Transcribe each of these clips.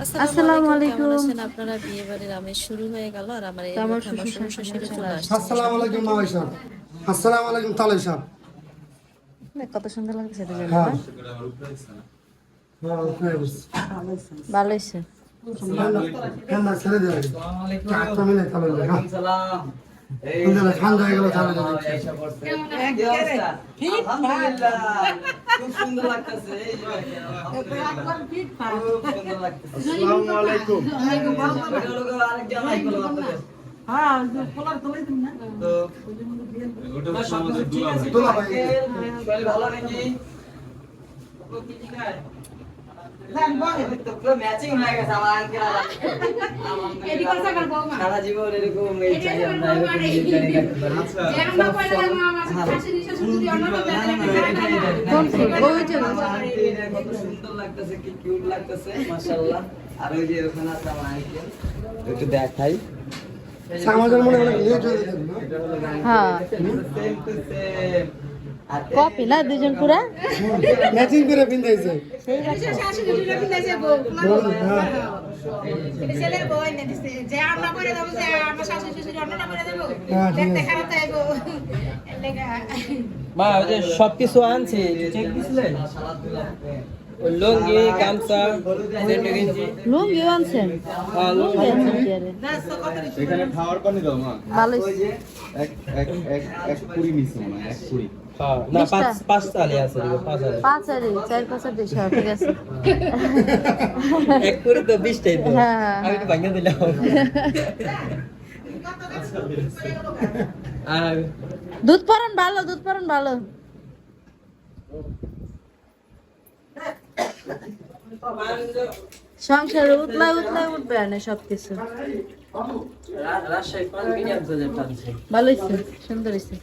আসসালামু আলাইকুম। আছেন? আপনারা বিয়ে বাড়ির আমেজ শুরু হয়ে গেল আর আমার এই আমার শ্বশুর শ্বশুর শাশুড়ি শাশুড়ি চলে আসছে। আসসালামু আলাইকুম মামাই সাহেব। আসসালামু আলাইকুম তালাই সাহেব। কত সুন্দর লাগছে হ্যাঁ। না? হ্যাঁ, উপরে বসছি। ভালো হয়েছে। ছেড়ে তালাই হ্যাঁ। ঠান্ডা হয়ে গেল তালাই দেয়। তোলা ভাই, সারা জীবন এরকম এই চাই আমরা এরকম জিনিস জানি কোন ফুল ওই যে কত সুন্দর লাগতেছে কি কিউট লাগতেছে মাশাআল্লাহ। আর ওই যে ওখানে আছে আমার আঙ্কেল একটু দেখাই। মনে হয় হয়ে হ্যাঁ কপি না দুজন পুরা? ম্যাচিং করে বলুন, হ্যাঁ। মা ওই যে সবকিছু আনছি চেক দিছিলেন লুঙ্গি গামছা লুঙ্গি আনছেন হ্যাঁ, লুঙ্গি আনছেন এখানে খাওয়ার পানি দাও মা। ভালো ওই হয়েছে। যে এক এক এক এক মনে হয় এক কুড়ি। না পাঁচ পাঁচ চালি আছে পাঁচ আলি পাঁচ চার পাঁচ আর দুইশো ঠিক আছে। এক করে তো বিশটাই তো হ্যাঁ, হ্যাঁ, আমি তো ভাঙিয়ে দিলাম। আর দুধ পরন ভালো দুধ পরন ভালো। সংসারে উতলায় উতলায় উঠবে না সবকিছু। ভালো হয়েছে সুন্দর হয়েছে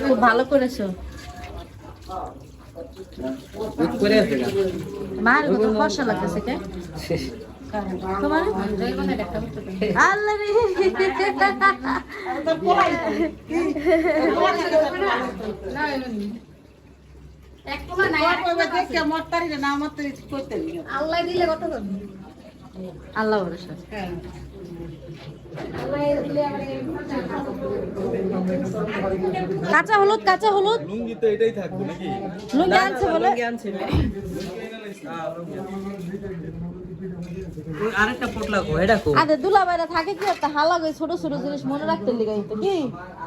খুব ভালো করেছ। মার কত লাগতেছে কে? তোমার? আল্লাহ রে। আল্লাহ ভরসা। কাঁচা হলুদ কাঁচা হলুদ। লুঙ্গি তো এটাই থাকবে নাকি? লুঙ্গি আনছে বলে। লুঙ্গি আনছি ওই আরেকটা পোটলা কো এটা কো? আরে দুলাভাইরা থাকে কি একটা হালা গই ছোট ছোট জিনিস মনে রাখতে লিগাই তো কি?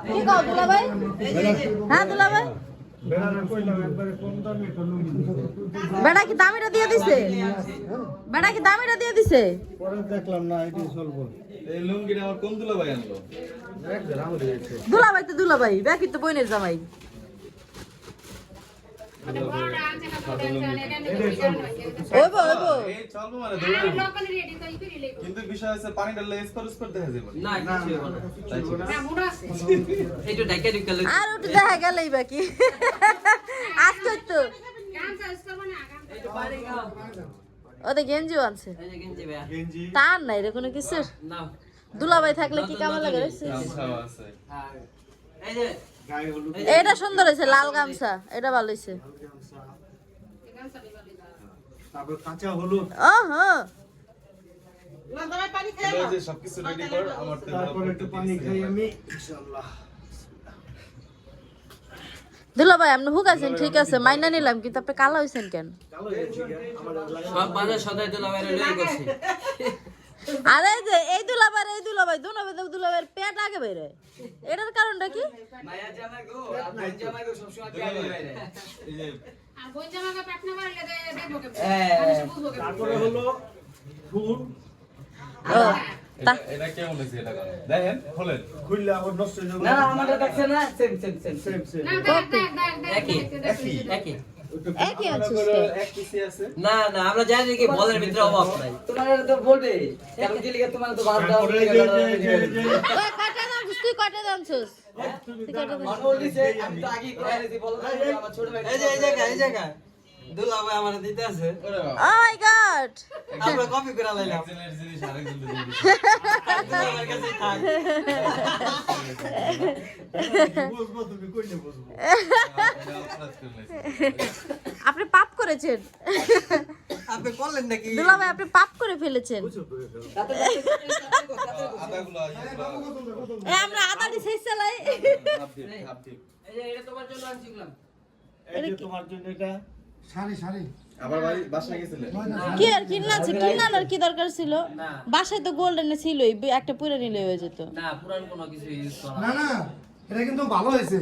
কি কও দুলাভাই? হ্যাঁ দুলাভাই? বেড়া কি দামিটা দিয়ে দিছে? বেড়া কি দামিটা দিয়ে দিছে? এই লুঙ্গিটা আমার কোন দুলা ভাই আনলো দুলাভাই তো দুলাভাই ব্যাকি তো বইনের জামাই। ওইবো ওইবো এই চলবো। মানে দৌড়াবো। কিন্তু বিষয় স্পর দেখা যাবে। না না আছে। আর ওটা দেখা গেলেই বাকি আজকে তো ওদের গেঞ্জিও আনছে। এই যে গেঞ্জি ভাই গেঞ্জি। তার নাই রে কোনো কিছু দুলাভাই থাকলে কি কামা লাগে রে? আছে। এই যে এটা সুন্দর হয়েছে লাল গামছা। এটা ভালো হয়েছে। ও হ্যাঁ এগুলো যে সবকিছু রেডি কর আমার তো তারপর একটু পানি খাই আমি। দুলাভাই আপনি হুক আছেন? ঠিক আছে মাইনা নিলাম কিন্তু আপনি কালা হয়েছেন কেন? সব বাজার সদাই তো লাগাই লই গেছে আরে এই যে এই দুলাভাই আর এই দুলাভাই দুলাভাই দুলাভাইয়ের পেট আগে বেরে এটার কারণটা কি? মায়া জামাই গো আর বোন জামাই গো কি আগে বাইরে। এই যে ও তা- এটা- এটা কেমন হয়েছে এটা? দেখেন খোলেন না না আমাদের দেখছে না? সেম সেম সেম সেম একই একই একই। একই আছে না না আমরা জানি কি বলের ভিতরে অভাব নাই। তোমার তো বলবে। কারণ কি লিখে তোমার তো বাদ দাও ওই তুই তুই আমি তো দিছি বলো আমার ছোট ভাই এই জায়গা এই জায়গা। দুলা ভাই আমার দিতে আছে। ও মাই গড আমরা কপি করে লাইলাম। একজনের জিনিস আরেকজন দিয়ে দিছে। দুলা ভাইয়ের কাছেই থাক। এটা অপরাধ আপনি পাপ করেছেন। আপনি করলেন নাকি? দুলা ভাই আপনি পাপ করে ফেলেছেন। আমরা আদানি শেষ চালাই এই যে এটা তোমার জন্য আনছিলাম শাড়ি শাড়ি আবার বাড়ি বাসায় গেছিলে কি আর কিনাছে কিনানোর কি দরকার ছিল? বাসায় তো গোল্ডেন ছিলই একটা পুরে নিলে হয়ে যেত। না পুরান কোনো কিছু ইউজ করা না না এটা কিন্তু ভালো হয়েছে।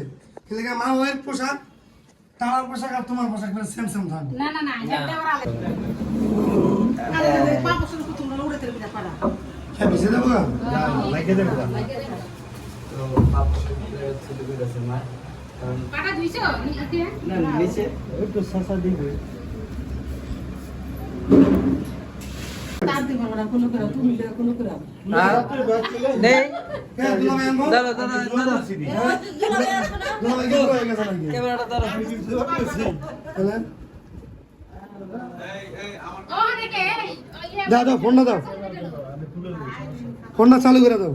কিন্তু মা ওয়ের পোশাক তার পোশাক আর তোমার পোশাক সেম সেম থাকবে না না না এটা আবার আলাদা। পাপা শুধু তোমরা উড়ে তেলে পিঠা হ্যাঁ বেশি দেবো না। তো বাপ ছেলে কইতাছে মা। কারণ পাটা ধুইছো? না। নিচে। তার দিব না কোনো করে তুমি কোনো করে। নেই। হ্যাঁ হয়ে দাও দাও ফোনটা দাও। ফোনটা চালু করে দাও।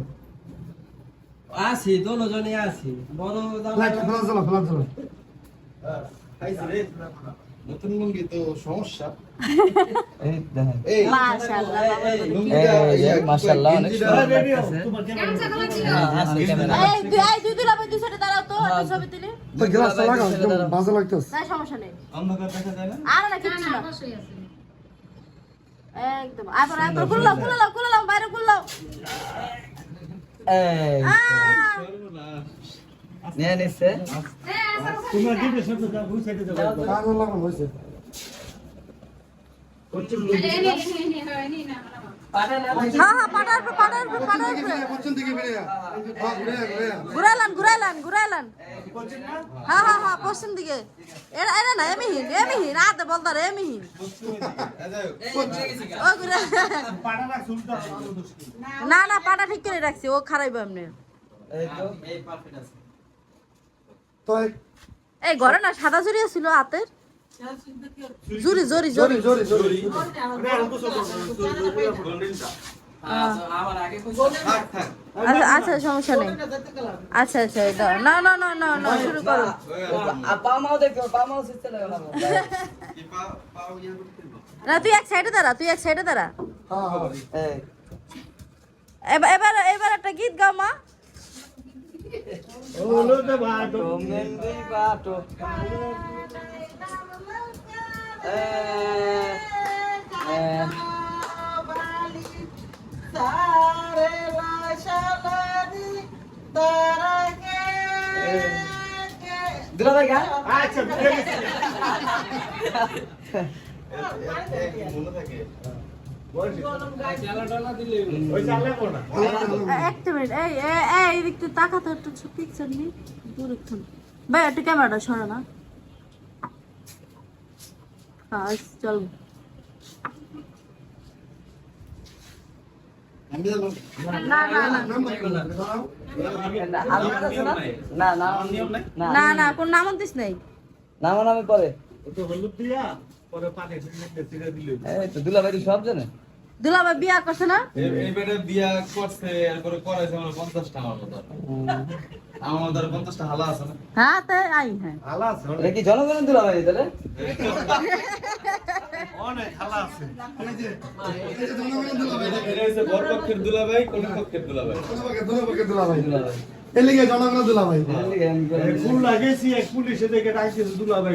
আসি দোনো জনে আসি বড় দাম ফেলা চলো ফেলা চলো নতুন লুঙ্গি তো সমস্যা। আছে একদম বাজে লাগতেছে। না সমস্যা নেই। অন্ধকার দেখা যায় না? আর না না কিচ্ছু না না। অবশ্যই আছে। একদম। আবার আবার খুললাও খুললাও বাইরে খুললাও এই নিয়ে নিচ্ছে কাজল লাগানো হয়েছে হ্যাঁ হ্যাঁ পাটার উপর পাটার উপর পাটার উপরে পশ্চিম দিকে ফিরে যা হ্যাঁ ঘুরে যা, ঘুরে যা। ঘুরাইলান ঘুরাইলান ঘুরাইলান। হ্যাঁ হ্যাঁ হ্যাঁ পশ্চিম দিকে। এরা এরা না এমিহীন এমিহীন আতে বলতার এমিহীন না না পাটা ঠিক করে রাখছি ও খারাইব এমনি। এই ঘরে না সাদা জুড়ি ছিল হাতের। জুরি জরি জরি। জোরে জোরে জোরে। আচ্ছা, থাক থাক। আচ্ছা আচ্ছা সমস্যা নেই। আচ্ছা আচ্ছা এটা না না না না না শুরু করো? না তুই এক সাইডে দাঁড়া তুই এক সাইডে দাঁড়া। এবার এবার এবার একটা গীত গাও মা। মেন্দি পাটো মনে থাকে একটা মিনিট এই একটু নি ভাই একটু ক্যামেরাটা সরা না হ্যাঁ চল। না না না। না না। না না কোন নাম দিস নাই। নাম নামে পরে এই তো দুলা ভাই দিলে সব জানে। দুলাভাই বিয়া করছে না? এই- এই বেটা বিয়া করছে এরপরে করাইছে আমার পঞ্চাশটা আমার মতো। আমার মতো আরও পঞ্চাশটা হালা আছে না? হ্যাঁ তাই আই হ্যাঁ। এটা কি জনগণের দুলা ভাই তাহলে এই যে এই যে জনগণের দুলাভাই। এটা হচ্ছে বড় পক্ষের দুলাভাই। কোন পক্ষের দুলাভাই। দুলাভাই। এর লিগে জনগণের দুলাভাই ফুল লাগেছি এক পুলিশে দেখে ডাকতেছে দুলাভাই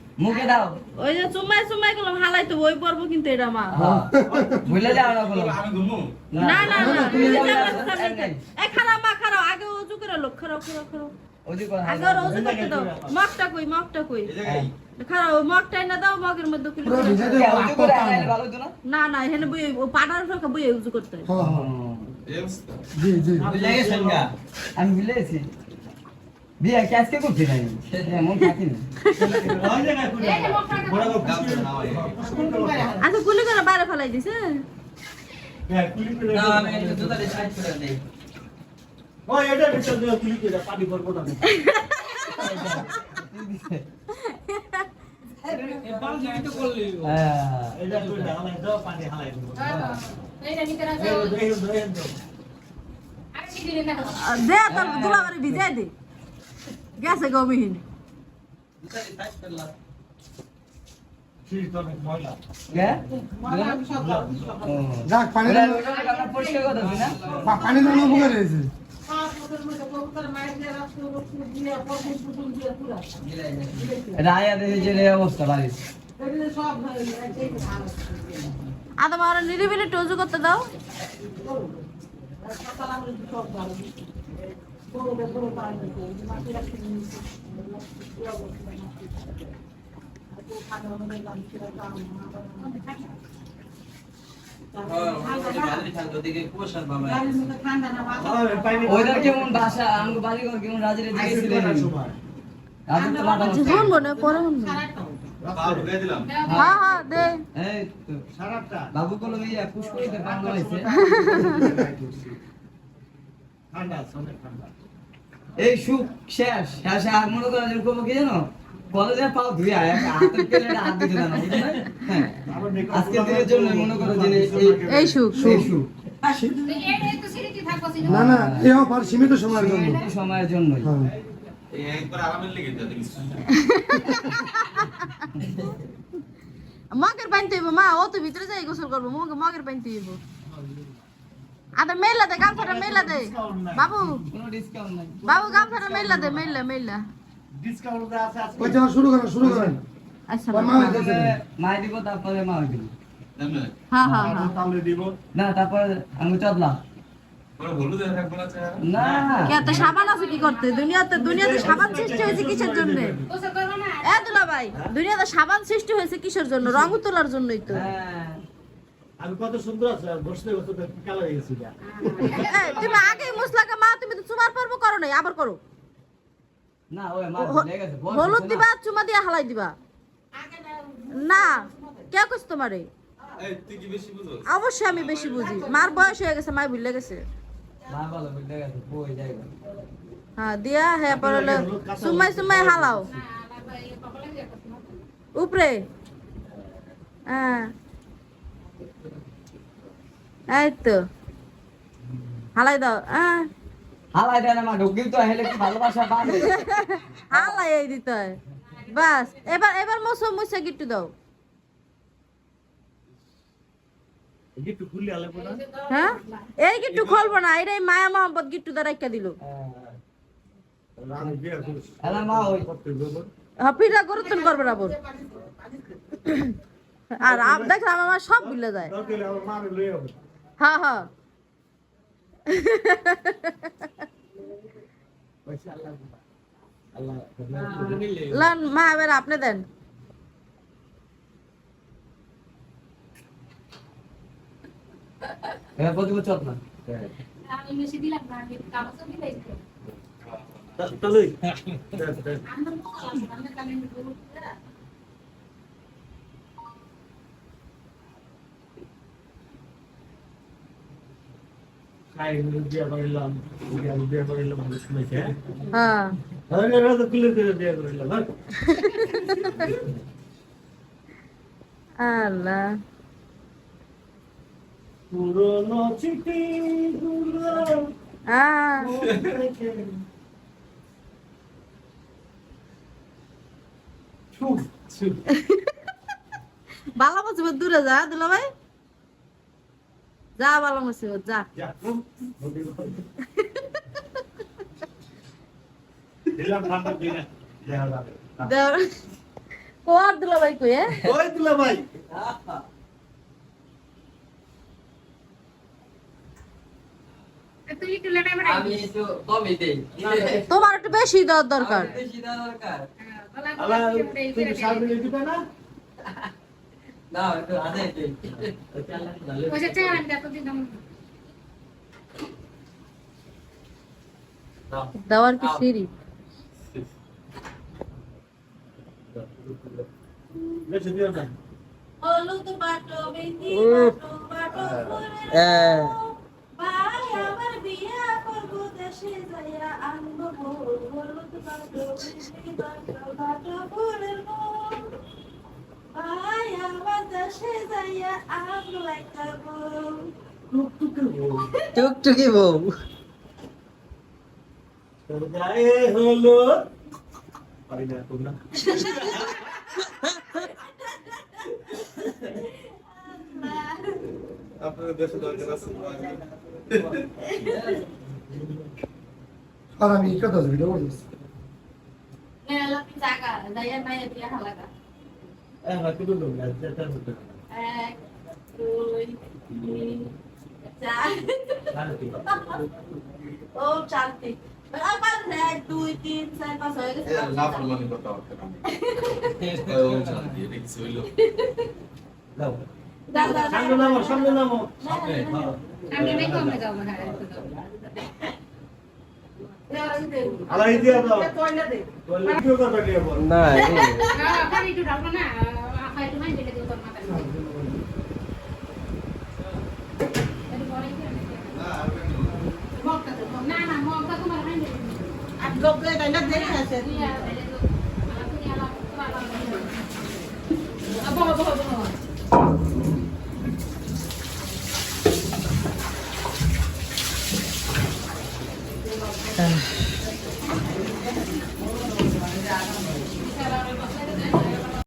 মুখে দাও। ওই যে চুমাই চুমাই করলাম হালাই তো ওই পড়ব কিন্তু এটা মা। ভুলে যাও না বলো না না না তুমি এই খারাপ মা খারাপ। আগে উজু করে লোক খারাপ খারাপ খারাপ। আগে ওর উজু করতে দাও। মগটা কই মগটা কই? খারাপ মগটাই না দাও মগের মধ্যে না? না এখানে বই পাটার ফেলকা বই উজু করতে হয়। হ্যাঁ হ্যাঁ। জি জি। আমি বিয়ে কি আজকে করছি নাই এমন বড় বড় আচ্ছা গুলি করে বাইরে ফেলাই দিছে? হ্যাঁ না। না হ্যাঁ। না দে তোর দুলাবারে ভিজাই দে। গেছে গমিহীন যাক পানি পানি দাও উপকার হয়েছে এটা আয়া যে অবস্থা বাড়ির নিরিবিলি টোজু করতে দাও। কেমন বাসা আমাকে বাড়ি ঘর কেমন রাজের দিকে রাজের তো মাথা আচ্ছা শুনব না পরে শুনব হ্যাঁ হ্যাঁ বাবু কলম এই পুষ্করিতে বাংলা হয়েছে ঠান্ডা আছে, অনেক ঠান্ডা এই সুখ শেষ শেষ আর মনে করেন যে করব কি জানো? কলেজে পাও ধুয়ে আয় হাতে পেলে হাত দিতে জানো হ্যাঁ। আজকে দিনের জন্য মনে করো যে এই সুখ এই সুখ। না না এ অফার সীমিত সময়ের জন্য। সময়ের মগের পানি তুইব মা ও তো ভিতরে যাই গোসল করব মগে মগের পানি তুইব আদা মেলা দে গামছাটা মেলা দে। বাবু কোনো ডিসকাউন্ট নাই বাবু গামছাটা মেলা দে মেলা মেলা ডিসকাউন্ট আছে আজকে ওই শুরু করেন শুরু করেন আচ্ছা মা দিব তারপরে মা দিব হ্যাঁ হ্যাঁ হ্যাঁ। তাহলে দিব। না তারপরে আমি চাপলাম পরে হলুদ থাকব না চেহারা না। কে সাবান আছে কি করতে? দুনিয়াতে দুনিয়াতে সাবান সৃষ্টি হয়েছে কিসের জন্য? গোসল এ দুলা ভাই দুনিয়াতে সাবান সৃষ্টি হয়েছে কিসের জন্য? রং তোলার জন্যই তো। হ্যাঁ। আমি কত সুন্দর আছে আর বসতে বসতে কালো হয়ে গেছি তুমি আগে মুসলাকে মা তুমি তো চুমার পর্ব করো নাই আবার করো। না ওই মা লেগে গেছে হলুদ দিবা চুমা দিয়া হালাই দিবা। না কে কইছ তোমারে? এই তুই কি বেশি বুঝো অবশ্যই আমি বেশি বুঝি। মার বয়স হয়ে গেছে মাই ভুলে গেছে। মা ভালো গেছে বই যাইবা। হ্যাঁ দিয়া হ্যাঁ পরে সুমাই সুমাই হালাও। উপরে। হ্যাঁ। এই তো হালাই দাও হ্যাঁ হালাই দেয় না মা ঢুকিল তো হেলে কি ভালোবাসা বাড়ে হালাই এই দিতে হয়। বাস এবার এবার মুসা গিট্টু দাও। একটু খুললে আলে পড়া হ্যাঁ? এই গিট্টু খুলবো না মায়া মোহাম্মদ গিট্টু দ্বারা একটা দিল। বিয়ে করছি হ্যাঁ মা ওই হাফিরা গুরুত্ব করবে না বোন। আর আপ দেখলাম আমার সব ভুলে যায়। হ্যাঁ হ্যাঁ। লন মা এবার আপনি দেন। এবার প্রতি বছর না। আমি বেশি দিলাম না আমি কাগজ দিলাই তাহলে আমরা আমরা কালে খাই বিয়ে করিলাম আমি বিয়ে করিলাম ভালো শুনেছে হ্যাঁ আরে এরা তো কুলে করে বিয়ে করিলাম হ্যাঁ আল্লাহ পুরনো চিঠি গুলো বালা মুসিবত দূরে যা দুলা ভাই যা বালা মুসিবত যা। কোয়ার দুলা ভাই কই হ্যাঁ? দিলা ভাই? তোমার একটু বেশি দেওয়ার দরকার। দরকার। দেওয়ার কি সিঁড়ি। বাটো দেশে যাইয়া আনব বউ টুকটুকি বউ। গায়ে হলো। পারি না তোমরা আপনাদের দেশে দরকার আছে আর আমি কত ভিডিও করতেছি নেলা জায়গা যাইয়া মাইয়া বিয়া হালাকা হ্যাঁ কুদুম না যেটা হতো এক দুই তিন চার। ও চারটি আবার এক দুই তিন চার পাঁচ হয়ে গেছে না ফরমানি করতে পারতে না। ওই শান্তি এটা কিছু হইল। দাও। দাও দাও সামনে নামো সামনে নামো। সামনে আমি নাই কমে যাব হ্যাঁ আলাই দিয়া দাও। টয়লেট ভিডিও করবে কে বল না হ্যাঁ, পানি একটু ঢালবো না। আহ, একটু মাইন্ড রেখে দিও তোর না না মগটা তোমার মাইন্ড রেখে দিও। আর গোপলে তাই না দেখে আছে